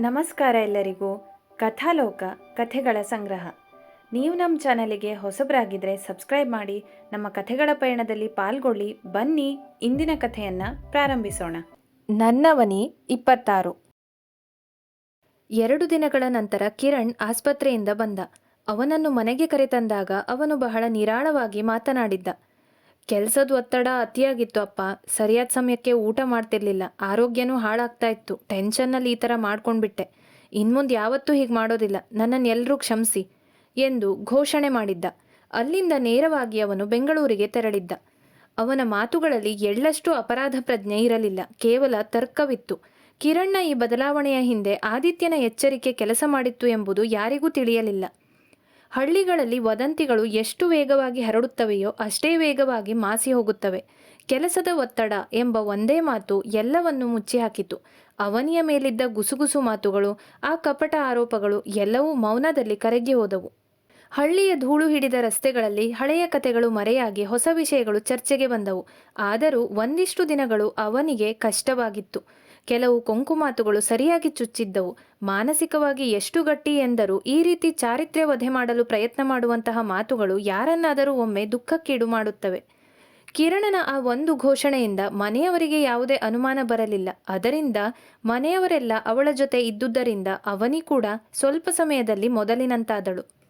ನಮಸ್ಕಾರ ಎಲ್ಲರಿಗೂ. ಕಥಾಲೋಕ, ಕಥೆಗಳ ಸಂಗ್ರಹ. ನೀವು ನಮ್ಮ ಚಾನಲಿಗೆ ಹೊಸಬರಾಗಿದ್ದರೆ ಸಬ್ಸ್ಕ್ರೈಬ್ ಮಾಡಿ, ನಮ್ಮ ಕಥೆಗಳ ಪಯಣದಲ್ಲಿ ಪಾಲ್ಗೊಳ್ಳಿ, ಬನ್ನಿ, ಇಂದಿನ ಕಥೆಯನ್ನು ಪ್ರಾರಂಭಿಸೋಣ. ನನ್ನವನಿ ಇಪ್ಪತ್ತಾರು. ಎರಡು ದಿನಗಳ ನಂತರ ಕಿರಣ್ ಆಸ್ಪತ್ರೆಯಿಂದ ಬಂದ. ಅವನನ್ನು ಮನೆಗೆ ಕರೆತಂದಾಗ ಅವನು ಬಹಳ ನಿರಾಳವಾಗಿ ಮಾತನಾಡಿದ್ದ. ಕೆಲಸದ ಒತ್ತಡ ಅತಿಯಾಗಿತ್ತು ಅಪ್ಪ. ಸರಿಯಾದ ಸಮಯಕ್ಕೆ ಊಟ ಮಾಡ್ತಿರ್ಲಿಲ್ಲ. ಆರೋಗ್ಯನೂ ಹಾಳಾಗ್ತಾ ಇತ್ತು. ಟೆನ್ಷನ್ನಲ್ಲಿ ಈ ಥರ ಮಾಡ್ಕೊಂಡ್ಬಿಟ್ಟೆ. ಇನ್ಮುಂದೆ ಯಾವತ್ತೂ ಹೀಗೆ ಮಾಡೋದಿಲ್ಲ. ನನ್ನನ್ನು ಎಲ್ಲರೂ ಕ್ಷಮಿಸಿ ಎಂದು ಘೋಷಣೆ ಮಾಡಿದ್ದ. ಅಲ್ಲಿಂದ ನೇರವಾಗಿ ಅವನು ಬೆಂಗಳೂರಿಗೆ ತೆರಳಿದ್ದ. ಅವನ ಮಾತುಗಳಲ್ಲಿ ಎಳ್ಳಷ್ಟು ಅಪರಾಧ ಪ್ರಜ್ಞೆ ಇರಲಿಲ್ಲ. ಕೇವಲ ತರ್ಕವಿತ್ತು. ಕಿರಣ್ನ ಈ ಬದಲಾವಣೆಯ ಹಿಂದೆ ಆದಿತ್ಯನ ಎಚ್ಚರಿಕೆ ಕೆಲಸ ಮಾಡಿತ್ತು ಎಂಬುದು ಯಾರಿಗೂ ತಿಳಿಯಲಿಲ್ಲ. ಹಳ್ಳಿಗಳಲ್ಲಿ ವದಂತಿಗಳು ಎಷ್ಟು ವೇಗವಾಗಿ ಹರಡುತ್ತವೆಯೋ ಅಷ್ಟೇ ವೇಗವಾಗಿ ಮಾಸಿ ಹೋಗುತ್ತವೆ. ಕೆಲಸದ ಒತ್ತಡ ಎಂಬ ಒಂದೇ ಮಾತು ಎಲ್ಲವನ್ನು ಮುಚ್ಚಿ ಹಾಕಿತು. ಅವನಿಯ ಮೇಲಿದ್ದ ಗುಸುಗುಸು ಮಾತುಗಳು, ಆ ಕಪಟ ಆರೋಪಗಳು ಎಲ್ಲವೂ ಮೌನದಲ್ಲಿ ಕರಗಿ ಹೋದವು. ಹಳ್ಳಿಯ ಧೂಳು ಹಿಡಿದ ರಸ್ತೆಗಳಲ್ಲಿ ಹಳೆಯ ಕತೆಗಳು ಮರೆಯಾಗಿ ಹೊಸ ವಿಷಯಗಳು ಚರ್ಚೆಗೆ ಬಂದವು. ಆದರೂ ಒಂದಿಷ್ಟು ದಿನಗಳು ಅವನಿಗೆ ಕಷ್ಟವಾಗಿತ್ತು. ಕೆಲವು ಕೊಂಕುಮಾತುಗಳು ಸರಿಯಾಗಿ ಚುಚ್ಚಿದ್ದವು. ಮಾನಸಿಕವಾಗಿ ಎಷ್ಟು ಗಟ್ಟಿ ಎಂದರೂ ಈ ರೀತಿ ಚಾರಿತ್ರ್ಯ ವಧೆ ಮಾಡಲು ಪ್ರಯತ್ನ ಮಾಡುವಂತಹ ಮಾತುಗಳು ಯಾರನ್ನಾದರೂ ಒಮ್ಮೆ ದುಃಖಕ್ಕೀಡು ಮಾಡುತ್ತವೆ. ಕಿರಣನ ಆ ಒಂದು ಘೋಷಣೆಯಿಂದ ಮನೆಯವರಿಗೆ ಯಾವುದೇ ಅನುಮಾನ ಬರಲಿಲ್ಲ. ಅದರಿಂದ ಮನೆಯವರೆಲ್ಲ ಅವಳ ಜೊತೆ ಇದ್ದುದರಿಂದ ಅವನಿ ಕೂಡ ಸ್ವಲ್ಪ ಸಮಯದಲ್ಲಿ ಮೊದಲಿನಂತಾದಳು.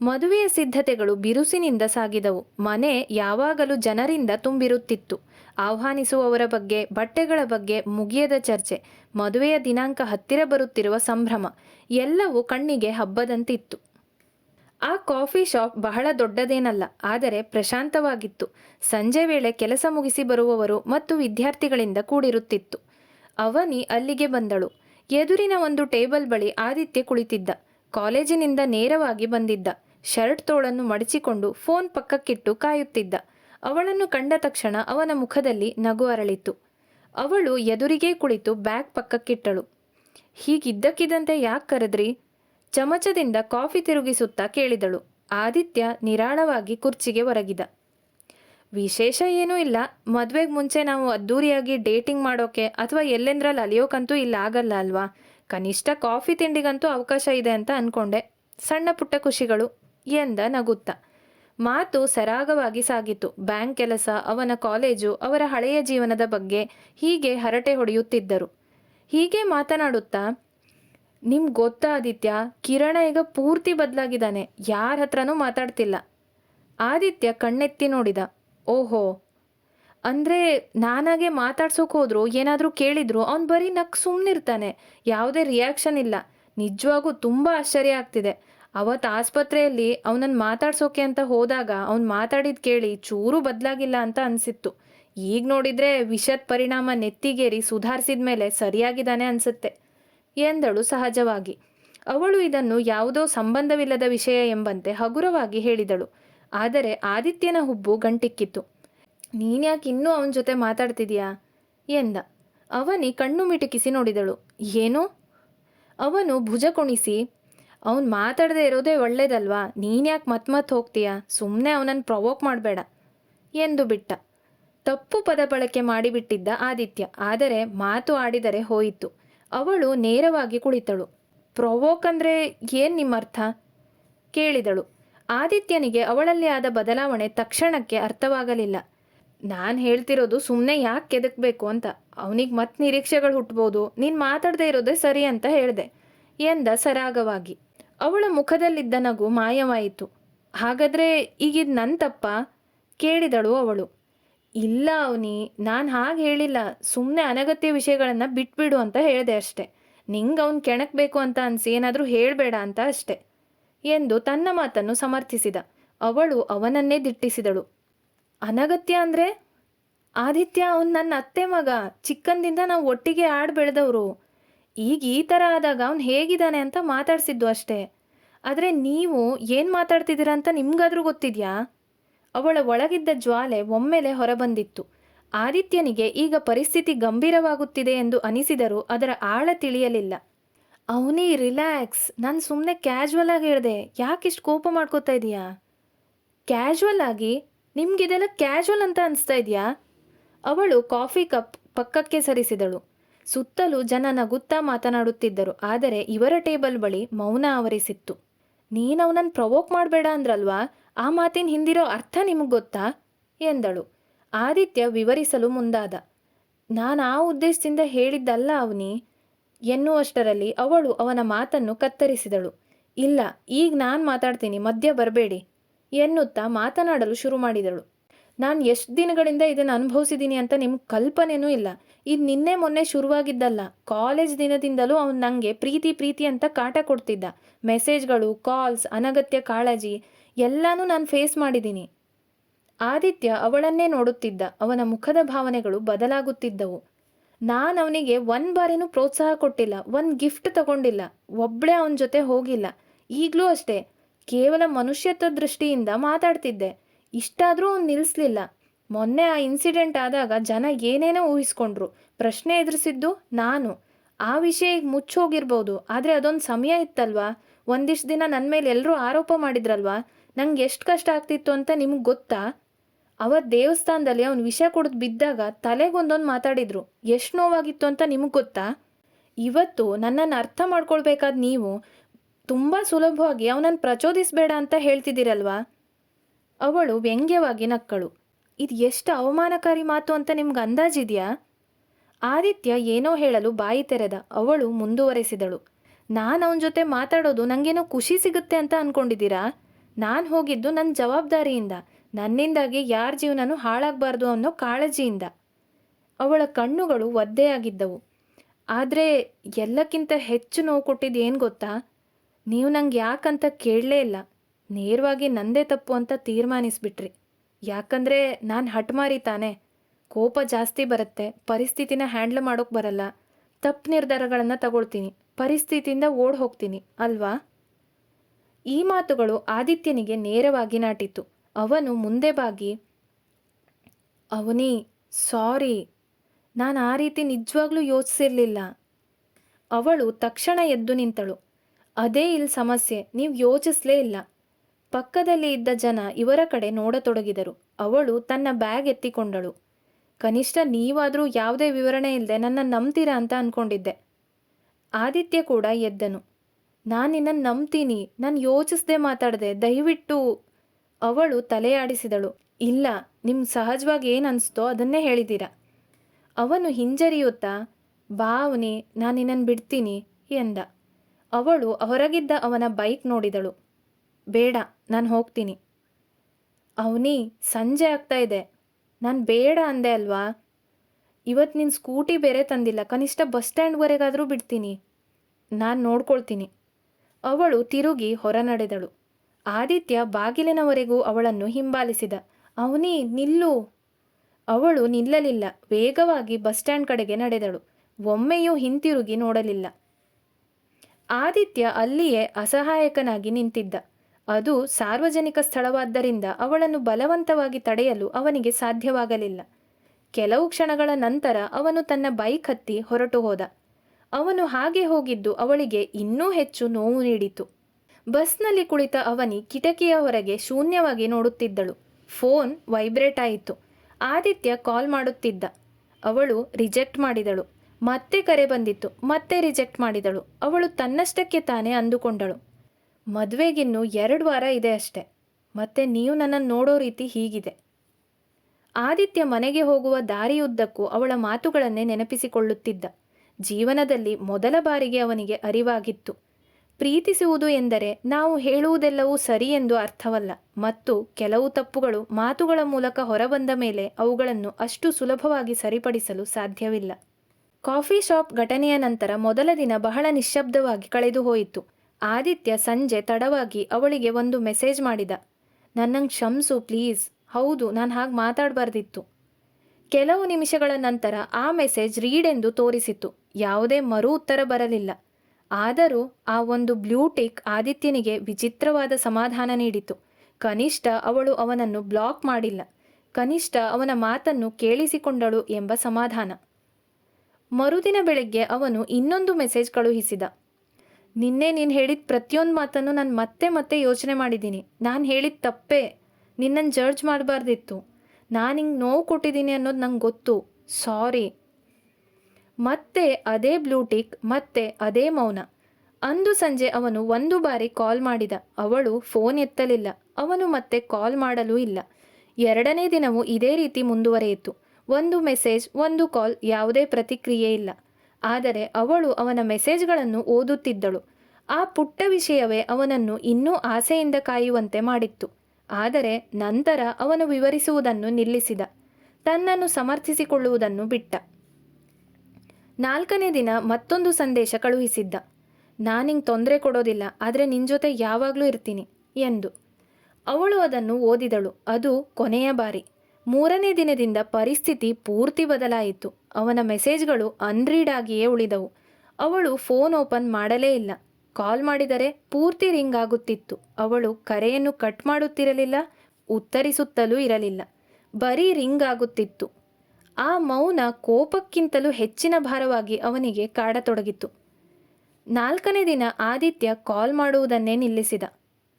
ಮದುವೆಯ ಸಿದ್ಧತೆಗಳು ಬಿರುಸಿನಿಂದ ಸಾಗಿದವು. ಮನೆ ಯಾವಾಗಲೂ ಜನರಿಂದ ತುಂಬಿರುತ್ತಿತ್ತು. ಆಹ್ವಾನಿಸುವವರ ಬಗ್ಗೆ, ಬಟ್ಟೆಗಳ ಬಗ್ಗೆ ಮುಗಿಯದ ಚರ್ಚೆ. ಮದುವೆಯ ದಿನಾಂಕ ಹತ್ತಿರ ಬರುತ್ತಿರುವ ಸಂಭ್ರಮ. ಎಲ್ಲವೂ ಕಣ್ಣಿಗೆ ಹಬ್ಬದಂತಿತ್ತು. ಆ ಕಾಫಿ ಶಾಪ್ ಬಹಳ ದೊಡ್ಡದೇನಲ್ಲ, ಆದರೆ ಪ್ರಶಾಂತವಾಗಿತ್ತು. ಸಂಜೆ ವೇಳೆ ಕೆಲಸ ಮುಗಿಸಿ ಬರುವವರು ಮತ್ತು ವಿದ್ಯಾರ್ಥಿಗಳಿಂದ ಕೂಡಿರುತ್ತಿತ್ತು. ಅವನಿ ಅಲ್ಲಿಗೆ ಬಂದಳು. ಎದುರಿನ ಒಂದು ಟೇಬಲ್ ಬಳಿ ಆದಿತ್ಯ ಕುಳಿತಿದ್ದ. ಕಾಲೇಜಿನಿಂದ ನೇರವಾಗಿ ಬಂದಿದ್ದ. ಶರ್ಟ್ ತೋಳನ್ನು ಮಡಚಿಕೊಂಡು ಫೋನ್ ಪಕ್ಕಕ್ಕಿಟ್ಟು ಕಾಯುತ್ತಿದ್ದ. ಅವಳನ್ನು ಕಂಡ ತಕ್ಷಣ ಅವನ ಮುಖದಲ್ಲಿ ನಗು ಅರಳಿತು ಅವಳು ಎದುರಿಗೇ ಕುಳಿತು ಬ್ಯಾಗ್ ಪಕ್ಕಕ್ಕಿಟ್ಟಳು. ಹೀಗಿದ್ದಕ್ಕಿದ್ದಂತೆ ಯಾಕೆ ಕರೆದ್ರಿ? ಚಮಚದಿಂದ ಕಾಫಿ ತಿರುಗಿಸುತ್ತಾ ಕೇಳಿದಳು. ಆದಿತ್ಯ ನಿರಾಳವಾಗಿ ಕುರ್ಚಿಗೆ ಒರಗಿದ. ವಿಶೇಷ ಏನೂ ಇಲ್ಲ. ಮದುವೆಗೆ ಮುಂಚೆ ನಾವು ಅದ್ದೂರಿಯಾಗಿ ಡೇಟಿಂಗ್ ಮಾಡೋಕೆ ಅಥವಾ ಎಲ್ಲೆಂದ್ರಲ್ಲಿ ಅಲಿಯೋಕಂತೂ ಇಲ್ಲ, ಆಗಲ್ಲ ಅಲ್ವಾ? ಕನಿಷ್ಠ ಕಾಫಿ ತಿಂಡಿಗಂತೂ ಅವಕಾಶ ಇದೆ ಅಂತ ಅಂದ್ಕೊಂಡೆ ಸಣ್ಣ ಪುಟ್ಟ ಖುಷಿಗಳು. ಎಂದ ನಗುತ್ತ. ಮಾತು ಸರಾಗವಾಗಿ ಸಾಗಿತು. ಬ್ಯಾಂಕ್ ಕೆಲಸ, ಅವನ ಕಾಲೇಜು, ಅವರ ಹಳೆಯ ಜೀವನದ ಬಗ್ಗೆ ಹೀಗೆ ಹರಟೆ ಹೊಡೆಯುತ್ತಿದ್ದರು. ಹೀಗೆ ಮಾತನಾಡುತ್ತಾ, ನಿಮ್ ಗೊತ್ತಾ ಆದಿತ್ಯ, ಕಿರಣ ಈಗ ಪೂರ್ತಿ ಬದಲಾಗಿದ್ದಾನೆ. ಯಾರ ಹತ್ರನೂ ಮಾತಾಡ್ತಿಲ್ಲ. ಆದಿತ್ಯ ಕಣ್ಣೆತ್ತಿ ನೋಡಿದ. ಓಹೋ, ಅಂದರೆ ನಾನಾಗೆ ಮಾತಾಡ್ಸೋಕೆ ಹೋದ್ರು, ಏನಾದರೂ ಕೇಳಿದ್ರು, ಅವ್ನು ಬರೀ ನಕ್ ಸುಮ್ಮನಿರ್ತಾನೆ ಯಾವುದೇ ರಿಯಾಕ್ಷನ್ ಇಲ್ಲ. ನಿಜವಾಗೂ ತುಂಬ ಆಶ್ಚರ್ಯ ಆಗ್ತಿದೆ. ಅವತ್ತು ಆಸ್ಪತ್ರೆಯಲ್ಲಿ ಅವನನ್ನು ಮಾತಾಡ್ಸೋಕೆ ಅಂತ ಹೋದಾಗ ಅವ್ನು ಮಾತಾಡಿದ ಕೇಳಿ ಚೂರು ಬದಲಾಗಿಲ್ಲ ಅಂತ ಅನಿಸಿತ್ತು. ಈಗ ನೋಡಿದರೆ ವಿಷದ ಪರಿಣಾಮ ನೆತ್ತಿಗೇರಿ ಸುಧಾರಿಸಿದ ಮೇಲೆ ಸರಿಯಾಗಿದ್ದಾನೆ ಅನಿಸುತ್ತೆ. ಎಂದಳು ಸಹಜವಾಗಿ. ಅವಳು ಇದನ್ನು ಯಾವುದೋ ಸಂಬಂಧವಿಲ್ಲದ ವಿಷಯ ಎಂಬಂತೆ ಹಗುರವಾಗಿ ಹೇಳಿದಳು. ಆದರೆ ಆದಿತ್ಯನ ಹುಬ್ಬು ಗಂಟಿಕ್ಕಿತ್ತು. ನೀನ್ಯಾಕೆ ಇನ್ನೂ ಅವನ ಜೊತೆ ಮಾತಾಡ್ತಿದ್ಯಾ? ಎಂದ. ಅವನಿ ಕಣ್ಣು ಮಿಟುಕಿಸಿ ನೋಡಿದಳು. ಏನು? ಅವನು ಭುಜ ಕುಣಿಸಿ ಅವನು ಮಾತಾಡದೇ ಇರೋದೇ ಒಳ್ಳೇದಲ್ವಾ? ನೀನ್ಯಾಕೆ ಮತ್ ಮತ್ತೆ ಹೋಗ್ತೀಯಾ? ಸುಮ್ಮನೆ ಅವನನ್ನು ಪ್ರೊವೋಕ್ ಮಾಡಬೇಡ. ಎಂದು ಬಿಟ್ಟ. ತಪ್ಪು ಪದ ಬಳಕೆ ಮಾಡಿಬಿಟ್ಟಿದ್ದ ಆದಿತ್ಯ. ಆದರೆ ಮಾತು ಆಡಿದರೆ ಹೋಯಿತು. ಅವಳು ನೇರವಾಗಿ ಕುಳಿತಳು. ಪ್ರೊವೋಕ್ ಅಂದರೆ ಏನು ನಿಮ್ಮ ಅರ್ಥ ಕೇಳಿದಳು. ಆದಿತ್ಯನಿಗೆ ಅವಳಲ್ಲಿ ಆದ ಬದಲಾವಣೆ ತಕ್ಷಣಕ್ಕೆ ಅರ್ಥವಾಗಲಿಲ್ಲ. ನಾನು ಹೇಳ್ತಿರೋದು ಸುಮ್ಮನೆ ಯಾಕೆ ಕೆದಕಬೇಕು ಅಂತ. ಅವನಿಗೆ ಮತ್ತೆ ನಿರೀಕ್ಷೆಗಳು ಹುಟ್ಬೋದು. ನೀನು ಮಾತಾಡದೇ ಇರೋದೇ ಸರಿ ಅಂತ ಹೇಳಿದೆ. ಎಂದ ಸರಾಗವಾಗಿ. ಅವಳ ಮುಖದಲ್ಲಿದ್ದ ನಗು ಮಾಯವಾಯಿತು. ಹಾಗಾದರೆ ಈಗಿದ್ ನನ್ನ ತಪ್ಪ? ಕೇಳಿದಳು ಅವಳು. ಇಲ್ಲ ಅವನಿ, ನಾನು ಹಾಗೆ ಹೇಳಿಲ್ಲ. ಸುಮ್ಮನೆ ಅನಗತ್ಯ ವಿಷಯಗಳನ್ನು ಬಿಟ್ಬಿಡು ಅಂತ ಹೇಳಿದೆ ಅಷ್ಟೆ. ನಿಂಗೆ ಅವ್ನು ಕೆಣಕಬೇಕು ಅಂತ ಅನಿಸಿ ಏನಾದರೂ ಹೇಳಬೇಡ ಅಂತ ಅಷ್ಟೆ ಎಂದು ತನ್ನ ಮಾತನ್ನು ಸಮರ್ಥಿಸಿದ. ಅವಳು ಅವನನ್ನೇ ದಿಟ್ಟಿಸಿದಳು. ಅನಗತ್ಯ ಅಂದರೆ? ಆದಿತ್ಯ ಅವನು ನನ್ನ ಅತ್ತೆ ಮಗ. ಚಿಕ್ಕಂದಿಂದ ನಾವು ಒಟ್ಟಿಗೆ ಆಡ್ ಬೆಳೆದವರು. ಈಗ ಈ ಥರ ಆದಾಗ ಅವ್ನು ಹೇಗಿದ್ದಾನೆ ಅಂತ ಮಾತಾಡ್ಸಿದ್ದು ಅಷ್ಟೇ. ಆದರೆ ನೀವು ಏನು ಮಾತಾಡ್ತಿದ್ದೀರಾ ಅಂತ ನಿಮಗಾದರೂ ಗೊತ್ತಿದೆಯಾ? ಅವಳ ಒಳಗಿದ್ದ ಜ್ವಾಲೆ ಒಮ್ಮೆಲೆ ಹೊರಬಂದಿತ್ತು. ಆದಿತ್ಯನಿಗೆ ಈಗ ಪರಿಸ್ಥಿತಿ ಗಂಭೀರವಾಗುತ್ತಿದೆ ಎಂದು ಅನಿಸಿದರೂ ಅದರ ಆಳ ತಿಳಿಯಲಿಲ್ಲ. ಅವನೇ, ರಿಲ್ಯಾಕ್ಸ್. ನಾನು ಸುಮ್ಮನೆ ಕ್ಯಾಶುವಲ್ ಆಗಿ ಹೇಳಿದೆ. ಯಾಕಿಷ್ಟು ಕೋಪ ಮಾಡ್ಕೋತಾ ಇದೀಯಾ? ಕ್ಯಾಶುವಲ್ ಆಗಿ? ನಿಮ್ಗಿದೆಲ್ಲ ಕ್ಯಾಶುವಲ್ ಅಂತ ಅನಿಸ್ತಾ ಇದೆಯಾ? ಅವಳು ಕಾಫಿ ಕಪ್ ಪಕ್ಕಕ್ಕೆ ಸರಿಸಿದಳು. ಸುತ್ತಲೂ ಜನ ನಗುತ್ತಾ ಮಾತನಾಡುತ್ತಿದ್ದರು. ಆದರೆ ಇವರ ಟೇಬಲ್ ಬಳಿ ಮೌನ ಆವರಿಸಿತ್ತು. ನೀನು ಅವನನ್ನು ಪ್ರವೋಕ್ ಮಾಡಬೇಡ ಅಂದ್ರಲ್ವಾ? ಆ ಮಾತಿನ ಹಿಂದಿರೋ ಅರ್ಥ ನಿಮಗೆ ಗೊತ್ತಾ? ಎಂದಳು. ಆದಿತ್ಯ ವಿವರಿಸಲು ಮುಂದಾದ. ನಾನು ಆ ಉದ್ದೇಶದಿಂದ ಹೇಳಿದ್ದಲ್ಲ ಅವನಿ, ಎನ್ನುವಷ್ಟರಲ್ಲಿ ಅವಳು ಅವನ ಮಾತನ್ನು ಕತ್ತರಿಸಿದಳು. ಇಲ್ಲ, ಈಗ ನಾನು ಮಾತಾಡ್ತೀನಿ, ಮಧ್ಯ ಬರಬೇಡಿ, ಎನ್ನುತ್ತಾ ಮಾತನಾಡಲು ಶುರು ಮಾಡಿದಳು. ನಾನು ಎಷ್ಟು ದಿನಗಳಿಂದ ಇದನ್ನು ಅನುಭವಿಸಿದ್ದೀನಿ ಅಂತ ನಿಮ್ಗೆ ಕಲ್ಪನೆನೂ ಇಲ್ಲ. ಇದು ನಿನ್ನೆ ಮೊನ್ನೆ ಶುರುವಾಗಿದ್ದಲ್ಲ. ಕಾಲೇಜ್ ದಿನದಿಂದಲೂ ಅವನು ನನಗೆ ಪ್ರೀತಿ ಪ್ರೀತಿ ಅಂತ ಕಾಟ ಕೊಡ್ತಿದ್ದ. ಮೆಸೇಜ್ಗಳು, ಕಾಲ್ಸ್, ಅನಗತ್ಯ ಕಾಳಜಿ ಎಲ್ಲನೂ ನಾನು ಫೇಸ್ ಮಾಡಿದ್ದೀನಿ ಆದಿತ್ಯ ಅವಳನ್ನೇ ನೋಡುತ್ತಿದ್ದ. ಅವನ ಮುಖದ ಭಾವನೆಗಳು ಬದಲಾಗುತ್ತಿದ್ದವು. ನಾನು ಅವನಿಗೆ ಒಂದು ಬಾರಿನೂ ಪ್ರೋತ್ಸಾಹ ಕೊಟ್ಟಿಲ್ಲ, ಒಂದು ಗಿಫ್ಟ್ ತಗೊಂಡಿಲ್ಲ. ಒಬ್ಬಳೇ ಅವನ ಜೊತೆ ಹೋಗಿಲ್ಲ. ಈಗಲೂ ಅಷ್ಟೇ. ಕೇವಲ ಮನುಷ್ಯತ್ವ ದೃಷ್ಟಿಯಿಂದ ಮಾತಾಡ್ತಿದ್ದೆ. ಇಷ್ಟಾದರೂ ಅವ್ನು ನಿಲ್ಲಿಸ್ಲಿಲ್ಲ ಮೊನ್ನೆ ಆ ಇನ್ಸಿಡೆಂಟ್ ಆದಾಗ ಜನ ಏನೇನೋ ಊಹಿಸ್ಕೊಂಡ್ರು. ಪ್ರಶ್ನೆ ಎದುರಿಸಿದ್ದು ನಾನು. ಆ ವಿಷಯ ಈಗ ಮುಚ್ಚೋಗಿರ್ಬೋದು. ಆದರೆ ಅದೊಂದು ಸಮಯ ಇತ್ತಲ್ವಾ? ಒಂದಿಷ್ಟು ದಿನ ನನ್ನ ಮೇಲೆ ಎಲ್ಲರೂ ಆರೋಪ ಮಾಡಿದ್ರಲ್ವಾ? ನಂಗೆ ಎಷ್ಟು ಕಷ್ಟ ಆಗ್ತಿತ್ತು ಅಂತ ನಿಮ್ಗೆ ಗೊತ್ತಾ? ಅವತ್ತು ದೇವಸ್ಥಾನದಲ್ಲಿ ಅವ್ನು ವಿಷ ಕುಡಿದು ಬಿದ್ದಾಗ ತಲೆಗೊಂದೊಂದು ಮಾತಾಡಿದ್ರು. ಎಷ್ಟು ನೋವಾಗಿತ್ತು ಅಂತ ನಿಮಗೆ ಗೊತ್ತಾ? ಇವತ್ತು ನನ್ನನ್ನು ಅರ್ಥ ಮಾಡ್ಕೊಳ್ಬೇಕಾದ ನೀವು ತುಂಬ ಸುಲಭವಾಗಿ ಅವನನ್ನು ಪ್ರಚೋದಿಸಬೇಡ ಅಂತ ಹೇಳ್ತಿದ್ದೀರಲ್ವಾ? ಅವಳು ವ್ಯಂಗ್ಯವಾಗಿ ನಕ್ಕಳು. ಇದು ಎಷ್ಟು ಅವಮಾನಕಾರಿ ಮಾತು ಅಂತ ನಿಮ್ಗೆ ಅಂದಾಜಿದೆಯಾ ಆದಿತ್ಯ ಏನೋ ಹೇಳಲು ಬಾಯಿ ತೆರೆದ. ಅವಳು ಮುಂದುವರೆಸಿದಳು. ನಾನು ಅವನ ಜೊತೆ ಮಾತಾಡೋದು ನನಗೇನೋ ಖುಷಿ ಸಿಗುತ್ತೆ ಅಂತ ಅಂದ್ಕೊಂಡಿದ್ದೀರಾ ನಾನು ಹೋಗಿದ್ದು ನನ್ನ ಜವಾಬ್ದಾರಿಯಿಂದ. ನನ್ನಿಂದಾಗಿ ಯಾರ ಜೀವನನು ಹಾಳಾಗಬಾರ್ದು ಅನ್ನೋ ಕಾಳಜಿಯಿಂದ. ಅವಳ ಕಣ್ಣುಗಳು ಒದ್ದೆಯಾಗಿದ್ದವು. ಆದರೆ ಎಲ್ಲಕ್ಕಿಂತ ಹೆಚ್ಚು ನೋವು ಕೊಟ್ಟಿದ್ದು ಏನು ಗೊತ್ತಾ? ನೀವು ನಂಗೆ ಯಾಕಂತ ಕೇಳಲೇ ಇಲ್ಲ. ನೇರವಾಗಿ ನಂದೇ ತಪ್ಪು ಅಂತ ತೀರ್ಮಾನಿಸ್ಬಿಟ್ರಿ. ಯಾಕಂದರೆ ನಾನು ಹಠಮಾರಿ ತಾನೆ. ಕೋಪ ಜಾಸ್ತಿ ಬರುತ್ತೆ, ಪರಿಸ್ಥಿತಿನ ಹ್ಯಾಂಡ್ಲ್ ಮಾಡೋಕ್ಕೆ ಬರಲ್ಲ. ತಪ್ಪು ನಿರ್ಧಾರಗಳನ್ನು ತಗೊಳ್ತೀನಿ, ಪರಿಸ್ಥಿತಿಯಿಂದ ಓಡ್ ಹೋಗ್ತೀನಿ, ಅಲ್ವಾ? ಈ ಮಾತುಗಳು ಆದಿತ್ಯನಿಗೆ ನೇರವಾಗಿ ನಾಟಿತು ಅವನು ಮುಂದೆ ಬಾಗಿ, ಅವನಿ, ಸಾರಿ. ನಾನು ಆ ರೀತಿ ನಿಜವಾಗ್ಲೂ ಯೋಚಿಸಿರ್ಲಿಲ್ಲ. ಅವಳು ತಕ್ಷಣ ಎದ್ದು ನಿಂತಳು. ಅದೇ ಇಲ್ಲಿ ಸಮಸ್ಯೆ, ನೀವು ಯೋಚಿಸ್ಲೇ ಇಲ್ಲ. ಪಕ್ಕದಲ್ಲಿ ಇದ್ದ ಜನ ಇವರ ಕಡೆ ನೋಡತೊಡಗಿದರು. ಅವಳು ತನ್ನ ಬ್ಯಾಗ್ ಎತ್ತಿಕೊಂಡಳು. ಕನಿಷ್ಠ ನೀವಾದರೂ ಯಾವುದೇ ವಿವರಣೆ ಇಲ್ಲದೆ ನನ್ನ ನಂಬ್ತೀರಾ ಅಂತ ಅಂದ್ಕೊಂಡಿದ್ದೆ ಆದಿತ್ಯ ಕೂಡ ಎದ್ದನು. ನಾನು ನಿನ್ನನ್ನು ನಂಬ್ತೀನಿ, ನಾನು ಯೋಚಿಸದೆ ಮಾತಾಡಿದೆ, ದಯವಿಟ್ಟು ಅವಳು ತಲೆಯಾಡಿಸಿದಳು. ಇಲ್ಲ ನಿಮ್ಮ ಸಹಜವಾಗಿ ಏನು ಅನಿಸ್ತೋ ಅದನ್ನೇ ಹೇಳಿದ್ದೀರಾ ಅವನು ಹಿಂಜರಿಯುತ್ತಾ ಬಾವನಿ ನಾನು ನಿನ್ನನ್ನು ಬಿಡ್ತೀನಿ, ಎಂದ. ಅವಳು ಹೊರಗಿದ್ದ ಅವನ ಬೈಕ್ ನೋಡಿದಳು. ಬೇಡ, ನಾನು ಹೋಗ್ತೀನಿ. ಅವನಿ, ಸಂಜೆ ಆಗ್ತಾ ಇದೆ. ನಾನು ಬೇಡ ಅಂದೆ ಅಲ್ವಾ? ಇವತ್ತು ನಿನ್ನ ಸ್ಕೂಟಿ ಬೇರೆ ತಂದಿಲ್ಲ, ಕನಿಷ್ಠ ಬಸ್ ಸ್ಟ್ಯಾಂಡ್ವರೆಗಾದರೂ ಬಿಡ್ತೀನಿ. ನಾನು ನೋಡ್ಕೊಳ್ತೀನಿ. ಅವಳು ತಿರುಗಿ ಹೊರ ನಡೆದಳು ಆದಿತ್ಯ ಬಾಗಿಲಿನವರೆಗೂ ಅವಳನ್ನು ಹಿಂಬಾಲಿಸಿದ. ಅವನಿ, ನಿಲ್ಲು. ಅವಳು ನಿಲ್ಲಲಿಲ್ಲ, ವೇಗವಾಗಿ ಬಸ್ ಸ್ಟ್ಯಾಂಡ್ ಕಡೆಗೆ ನಡೆದಳು. ಒಮ್ಮೆಯೂ ಹಿಂತಿರುಗಿ ನೋಡಲಿಲ್ಲ. ಆದಿತ್ಯ ಅಲ್ಲಿಯೇ ಅಸಹಾಯಕನಾಗಿ ನಿಂತಿದ್ದ. ಅದು ಸಾರ್ವಜನಿಕ ಸ್ಥಳವಾದ್ದರಿಂದ ಅವಳನ್ನು ಬಲವಂತವಾಗಿ ತಡೆಯಲು ಅವನಿಗೆ ಸಾಧ್ಯವಾಗಲಿಲ್ಲ. ಕೆಲವು ಕ್ಷಣಗಳ ನಂತರ ಅವನು ತನ್ನ ಬೈಕ್ ಹತ್ತಿ ಹೊರಟು ಹೋದ. ಅವನು ಹಾಗೆ ಹೋಗಿದ್ದು ಅವಳಿಗೆ ಇನ್ನೂ ಹೆಚ್ಚು ನೋವು ನೀಡಿತು. ಬಸ್ನಲ್ಲಿ ಕುಳಿತ ಅವನಿ ಕಿಟಕಿಯ ಹೊರಗೆ ಶೂನ್ಯವಾಗಿ ನೋಡುತ್ತಿದ್ದಳು. ಫೋನ್ ವೈಬ್ರೇಟ್ ಆಯಿತು. ಆದಿತ್ಯ ಕಾಲ್ ಮಾಡುತ್ತಿದ್ದ. ಅವಳು ರಿಜೆಕ್ಟ್ ಮಾಡಿದಳು. ಮತ್ತೆ ಕರೆ ಬಂದಿತ್ತು. ಮತ್ತೆ ರಿಜೆಕ್ಟ್ ಮಾಡಿದಳು. ಅವಳು ತನ್ನಷ್ಟಕ್ಕೆ ತಾನೇ ಅಂದುಕೊಂಡಳು. ಮದುವೆಗಿನ್ನು ಎರಡು ವಾರ ಇದೆ ಅಷ್ಟೆ. ಮತ್ತೆ ನೀವು ನನ್ನನ್ನು ನೋಡೋ ರೀತಿ ಹೀಗಿದೆ. ಆದಿತ್ಯ ಮನೆಗೆ ಹೋಗುವ ದಾರಿಯುದ್ದಕ್ಕೂ ಅವಳ ಮಾತುಗಳನ್ನೇ ನೆನಪಿಸಿಕೊಳ್ಳುತ್ತಿದ್ದ. ಜೀವನದಲ್ಲಿ ಮೊದಲ ಬಾರಿಗೆ ಅವನಿಗೆ ಅರಿವಾಗಿತ್ತು. ಪ್ರೀತಿಸುವುದು ಎಂದರೆ ನಾವು ಹೇಳುವುದೆಲ್ಲವೂ ಸರಿ ಎಂದು ಅರ್ಥವಲ್ಲ, ಮತ್ತು ಕೆಲವು ತಪ್ಪುಗಳು ಮಾತುಗಳ ಮೂಲಕ ಹೊರಬಂದ ಮೇಲೆ ಅವುಗಳನ್ನು ಅಷ್ಟು ಸುಲಭವಾಗಿ ಸರಿಪಡಿಸಲು ಸಾಧ್ಯವಿಲ್ಲ. ಕಾಫಿ ಶಾಪ್ ಘಟನೆಯ ನಂತರ ಮೊದಲ ದಿನ ಬಹಳ ನಿಶ್ಶಬ್ದವಾಗಿ ಕಳೆದು ಹೋಯಿತು ಆದಿತ್ಯ ಸಂಜೆ ತಡವಾಗಿ ಅವಳಿಗೆ ಒಂದು ಮೆಸೇಜ್ ಮಾಡಿದ. ನನ್ನಂಗೆ ಕ್ಷಮಿಸು, ಪ್ಲೀಸ್. ಹೌದು, ನಾನು ಹಾಗೆ ಮಾತಾಡಬಾರ್ದಿತ್ತು. ಕೆಲವು ನಿಮಿಷಗಳ ನಂತರ ಆ ಮೆಸೇಜ್ ರೀಡ್ ಎಂದು ತೋರಿಸಿತ್ತು. ಯಾವುದೇ ಮರು ಉತ್ತರ ಬರಲಿಲ್ಲ. ಆದರೂ ಆ ಒಂದು ಬ್ಲೂಟಿಕ್ ಆದಿತ್ಯನಿಗೆ ವಿಚಿತ್ರವಾದ ಸಮಾಧಾನ ನೀಡಿತು. ಕನಿಷ್ಠ ಅವಳು ಅವನನ್ನು ಬ್ಲಾಕ್ ಮಾಡಿಲ್ಲ. ಕನಿಷ್ಠ ಅವನ ಮಾತನ್ನು ಕೇಳಿಸಿಕೊಂಡಳು ಎಂಬ ಸಮಾಧಾನ. ಮರುದಿನ ಬೆಳಗ್ಗೆ ಅವನು ಇನ್ನೊಂದು ಮೆಸೇಜ್ ಕಳುಹಿಸಿದ. ನಿನ್ನೆ ನೀನು ಹೇಳಿದ ಪ್ರತಿಯೊಂದು ಮಾತನ್ನು ನಾನು ಮತ್ತೆ ಮತ್ತೆ ಯೋಚನೆ ಮಾಡಿದ್ದೀನಿ. ನಾನು ಹೇಳಿದ ತಪ್ಪೇ. ನಿನ್ನನ್ನು ಜಡ್ಜ್ ಮಾಡಬಾರ್ದಿತ್ತು. ನಾನು ಹಿಂಗೆ ನೋವು ಕೊಟ್ಟಿದ್ದೀನಿ ಅನ್ನೋದು ನಂಗೆ ಗೊತ್ತು. ಸಾರಿ. ಮತ್ತೆ ಅದೇ ಬ್ಲೂಟಿಕ್, ಮತ್ತೆ ಅದೇ ಮೌನ. ಅಂದು ಸಂಜೆ ಅವನು ಒಂದು ಬಾರಿ ಕಾಲ್ ಮಾಡಿದ. ಅವಳು ಫೋನ್ ಎತ್ತಲಿಲ್ಲ. ಅವನು ಮತ್ತೆ ಕಾಲ್ ಮಾಡಲೂ ಇಲ್ಲ. ಎರಡನೇ ದಿನವೂ ಇದೇ ರೀತಿ ಮುಂದುವರೆಯಿತು. ಒಂದು ಮೆಸೇಜ್, ಒಂದು ಕಾಲ್ ಯಾವುದೇ ಪ್ರತಿಕ್ರಿಯೆ ಇಲ್ಲ. ಆದರೆ ಅವಳು ಅವನ ಮೆಸೇಜ್ಗಳನ್ನು ಓದುತ್ತಿದ್ದಳು. ಆ ಪುಟ್ಟ ವಿಷಯವೇ ಅವನನ್ನು ಇನ್ನೂ ಆಸೆಯಿಂದ ಕಾಯುವಂತೆ ಮಾಡಿತ್ತು. ಆದರೆ ನಂತರ ಅವನು ವಿವರಿಸುವುದನ್ನು ನಿಲ್ಲಿಸಿದ. ತನ್ನನ್ನು ಸಮರ್ಥಿಸಿಕೊಳ್ಳುವುದನ್ನು ಬಿಟ್ಟ. ನಾಲ್ಕನೇ ದಿನ ಮತ್ತೊಂದು ಸಂದೇಶ ಕಳುಹಿಸಿದ್ದ. ನಾನಿಂಗೆ ತೊಂದರೆ ಕೊಡೋದಿಲ್ಲ, ಆದರೆ ನಿನ್ನ ಜೊತೆ ಯಾವಾಗಲೂ ಇರ್ತೀನಿ, ಎಂದು. ಅವಳು ಅದನ್ನು ಓದಿದಳು. ಅದು ಕೊನೆಯ ಬಾರಿ. ಮೂರನೇ ದಿನದಿಂದ ಪರಿಸ್ಥಿತಿ ಪೂರ್ತಿ ಬದಲಾಯಿತು. ಅವನ ಮೆಸೇಜ್ಗಳು ಅನ್ರೀಡ್ ಆಗಿಯೇ ಉಳಿದವು. ಅವಳು ಫೋನ್ ಓಪನ್ ಮಾಡಲೇ ಇಲ್ಲ. ಕಾಲ್ ಮಾಡಿದರೆ ಪೂರ್ತಿ ರಿಂಗ್ ಆಗುತ್ತಿತ್ತು. ಅವಳು ಕರೆಯನ್ನು ಕಟ್ ಮಾಡುತ್ತಿರಲಿಲ್ಲ, ಉತ್ತರಿಸುತ್ತಲೂ ಇರಲಿಲ್ಲ. ಬರೀ ರಿಂಗ್ ಆಗುತ್ತಿತ್ತು. ಆ ಮೌನ ಕೋಪಕ್ಕಿಂತಲೂ ಹೆಚ್ಚಿನ ಭಾರವಾಗಿ ಅವನಿಗೆ ಕಾಡತೊಡಗಿತು ನಾಲ್ಕನೇ ದಿನ ಆದಿತ್ಯ ಕಾಲ್ ಮಾಡುವುದನ್ನೇ ನಿಲ್ಲಿಸಿದ.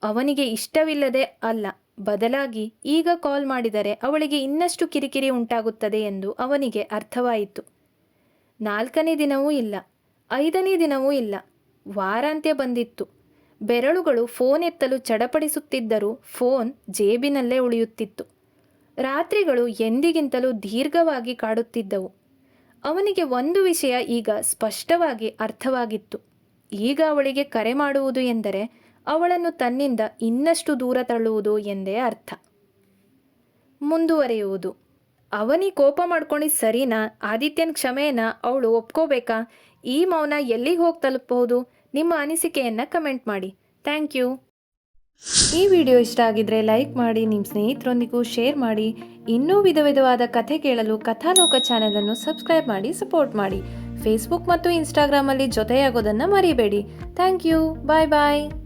ಅವನಿಗೆ ಇಷ್ಟವಿಲ್ಲದೆ ಅಲ್ಲ. ಬದಲಾಗಿ ಈಗ ಕಾಲ್ ಮಾಡಿದರೆ ಅವಳಿಗೆ ಇನ್ನಷ್ಟು ಕಿರಿಕಿರಿ ಉಂಟಾಗುತ್ತದೆ ಎಂದು ಅವನಿಗೆ ಅರ್ಥವಾಯಿತು. ನಾಲ್ಕನೇ ದಿನವೂ ಇಲ್ಲ, ಐದನೇ ದಿನವೂ ಇಲ್ಲ, ವಾರಾಂತ್ಯ ಬಂದಿತ್ತು. ಬೆರಳುಗಳು ಫೋನ್ ಎತ್ತಲು ಚಡಪಡಿಸುತ್ತಿದ್ದರೂ ಫೋನ್ ಜೇಬಿನಲ್ಲೇ ಉಳಿಯುತ್ತಿತ್ತು. ರಾತ್ರಿಗಳು ಎಂದಿಗಿಂತಲೂ ದೀರ್ಘವಾಗಿ ಕಾಡುತ್ತಿದ್ದವು. ಅವನಿಗೆ ಒಂದು ವಿಷಯ ಈಗ ಸ್ಪಷ್ಟವಾಗಿ ಅರ್ಥವಾಗಿತ್ತು. ಈಗ ಅವಳಿಗೆ ಕರೆ ಮಾಡುವುದು ಎಂದರೆ ಅವಳನ್ನು ತನ್ನಿಂದ ಇನ್ನಷ್ಟು ದೂರ ತಳ್ಳುವುದು ಎಂದೇ ಅರ್ಥ. ಮುಂದುವರಿಯುವುದು. ಅವನಿ ಕೋಪ ಮಾಡ್ಕೊಂಡಿದ್ದು ಸರಿನಾ? ಆದಿತ್ಯನ ಕ್ಷಮೆಯನ್ನ ಅವಳು ಒಪ್ಕೋಬೇಕಾ? ಈ ಮೌನ ಎಲ್ಲಿಗೆ ಹೋಗಿ ತಲುಪಬಹುದು? ನಿಮ್ಮ ಅನಿಸಿಕೆಯನ್ನು ಕಮೆಂಟ್ ಮಾಡಿ. Thank you. ಈ ವಿಡಿಯೋ ಇಷ್ಟ ಆಗಿದ್ರೆ ಲೈಕ್ ಮಾಡಿ ನಿಮ್ಮ ಸ್ನೇಹಿತರೊಂದಿಗೂ ಶೇರ್ ಮಾಡಿ. ಇನ್ನೂ ವಿಧ ವಿಧವಾದ ಕಥೆ ಕೇಳಲು ಕಥಾಲೋಕ ಚಾನೆಲನ್ನು ಸಬ್ಸ್ಕ್ರೈಬ್ ಮಾಡಿ, ಸಪೋರ್ಟ್ ಮಾಡಿ. ಫೇಸ್ಬುಕ್ ಮತ್ತು ಇನ್ಸ್ಟಾಗ್ರಾಮಲ್ಲಿ ಜೊತೆಯಾಗೋದನ್ನು ಮರಿಬೇಡಿ. Thank you. Bye bye.